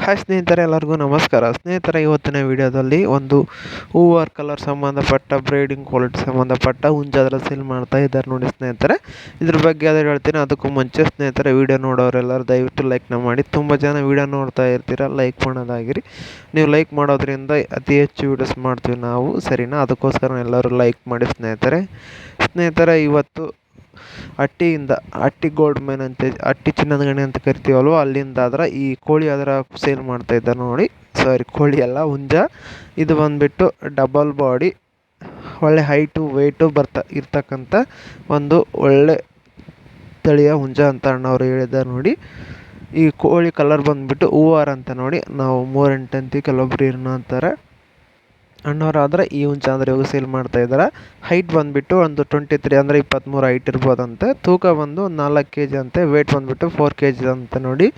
Hi ಸ್ನೇಹಿತರೆ, ಎಲ್ಲರಿಗೂ ನಮಸ್ಕಾರ. ಸ್ನೇಹಿತರೆ, ಇವತ್ತಿನ ವಿಡಿಯೋದಲ್ಲಿ ಒಂದು ಹೂವರ್ ಕಲರ್ ಸಂಬಂಧಪಟ್ಟ ಬ್ರೀಡಿಂಗ್ ಕ್ವಾಲಿಟಿ ಸಂಬಂಧಪಟ್ಟ ಹುಂಜಾದ್ರ ಸೇಲ್ ಮಾಡ್ತಾ ಇದ್ದಾರೆ ನೋಡಿ ಸ್ನೇಹಿತರೆ. ಇದ್ರ ಬಗ್ಗೆ ಅದೇ ಹೇಳ್ತೀನಿ. ಅದಕ್ಕೂ ಮುಂಚೆ ಸ್ನೇಹಿತರೆ, ವಿಡಿಯೋ ನೋಡೋರೆಲ್ಲರೂ ದಯವಿಟ್ಟು ಲೈಕ್ನ ಮಾಡಿ. ತುಂಬ ಜನ ವಿಡಿಯೋ ನೋಡ್ತಾ ಇರ್ತೀರ ಲೈಕ್ ಮಾಡೋದಾಗಿರಿ. ನೀವು ಲೈಕ್ ಮಾಡೋದ್ರಿಂದ ಅತಿ ಹೆಚ್ಚು ವೀಡಿಯೋಸ್ ಮಾಡ್ತೀವಿ ನಾವು, ಸರಿನಾ? ಅದಕ್ಕೋಸ್ಕರ ಎಲ್ಲರೂ ಲೈಕ್ ಮಾಡಿ ಸ್ನೇಹಿತರೆ. ಸ್ನೇಹಿತರೆ, ಇವತ್ತು ಹಟ್ಟಿಯಿಂದ ಹಟ್ಟಿ ಗೋಲ್ಡ್ ಮೈನ್ ಅಂತ ಹಟ್ಟಿ ಚಿನ್ನದ ಗಣಿ ಅಂತ ಕರಿತೀವಲ್ವ ಅಲ್ಲಿಂದ ಆದ್ರೆ ಈ ಕೋಳಿ ಅದರ ಸೇಲ್ ಮಾಡ್ತಾ ಇದ್ದಾರೆ ನೋಡಿ. ಸಾರಿ ಕೋಳಿ ಅಲ್ಲ, ಹುಂಜ. ಇದು ಬಂದುಬಿಟ್ಟು ಡಬಲ್ ಬಾಡಿ ಒಳ್ಳೆ ಹೈಟು ವೆಯ್ಟು ಬರ್ತಾ, ಇರ್ತಕ್ಕಂಥ ಒಂದು ಒಳ್ಳೆ ತಳಿಯ ಹುಂಜ ಅಂತ ಅಣ್ಣವ್ರು ಹೇಳಿದ ನೋಡಿ. ಈ ಕೋಳಿ ಕಲರ್ ಬಂದುಬಿಟ್ಟು ಹೂವಾರ ಅಂತ ನೋಡಿ. ನಾವು ಮೂರೆಂಟು ಅಂತೀವಿ, ಕೆಲವೊಬ್ರು ಏನೋ ಅಂತಾರೆ. ಅಣ್ಣವರಾದರೆ ಈ ಹುಂಚ ಅಂದರೆ ಇವಾಗ ಸೇಲ್ ಮಾಡ್ತಾ ಇದ್ದಾರೆ. ಹೈಟ್ ಬಂದುಬಿಟ್ಟು ಒಂದು ಟ್ವೆಂಟಿ ತ್ರೀ ಅಂದರೆ ಇಪ್ಪತ್ತ್ಮೂರು ಹೈಟ್ ಇರ್ಬೋದಂತೆ. ತೂಕ ಬಂದು ನಾಲ್ಕು ಕೆ ಜಿ ಅಂತೆ ವೇಟ್ ಬಂದುಬಿಟ್ಟು ಫೋರ್ ಕೆ ಜಿ ಅಂತ ನೋಡಿ.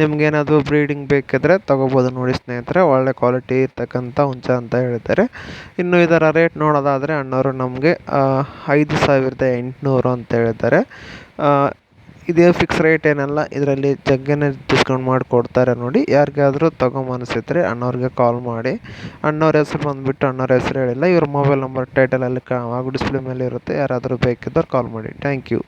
ನಿಮ್ಗೇನಾದರೂ ಬ್ರೀಡಿಂಗ್ ಬೇಕಿದ್ರೆ ತೊಗೋಬೋದು ನೋಡಿ ಸ್ನೇಹಿತರೆ. ಒಳ್ಳೆ ಕ್ವಾಲಿಟಿ ಇರ್ತಕ್ಕಂಥ ಹುಂಚ ಅಂತ ಹೇಳ್ತಾರೆ. ಇನ್ನು ಇದರ ರೇಟ್ ನೋಡೋದಾದರೆ ಅಣ್ಣವರು ನಮಗೆ ಐದು ಸಾವಿರದ ಎಂಟುನೂರು ಅಂತ ಹೇಳ್ತಾರೆ. ಇದೇ ಫಿಕ್ಸ್ ರೇಟ್ ಏನಲ್ಲ ಇದರಲ್ಲಿ ಜಗ್ಗನೇ ಡಿಸ್ಕೌಂಟ್ ಮಾಡಿಕೊಡ್ತಾರೆ ನೋಡಿ. ಯಾರಿಗಾದರೂ ತಗೊಂಬನಿಸಿದ್ರೆ ಅಣ್ಣವ್ರಿಗೆ ಕಾಲ್ ಮಾಡಿ. ಅಣ್ಣವ್ರ ಹೆಸ್ರು ಬಂದುಬಿಟ್ಟು ಅಣ್ಣವ್ರ ಹೆಸ್ರು ಹೇಳಿಲ್ಲ. ಇವ್ರ ಮೊಬೈಲ್ ನಂಬರ್ ಟೈಟಲಲ್ಲಿ ಕಾ ಹಾಗೂ ಡಿಸ್ಪ್ಲೇ ಮೇಲೆ ಇರುತ್ತೆ. ಯಾರಾದರೂ ಬೇಕಿದ್ದವ್ರು ಕಾಲ್ ಮಾಡಿ. Thank you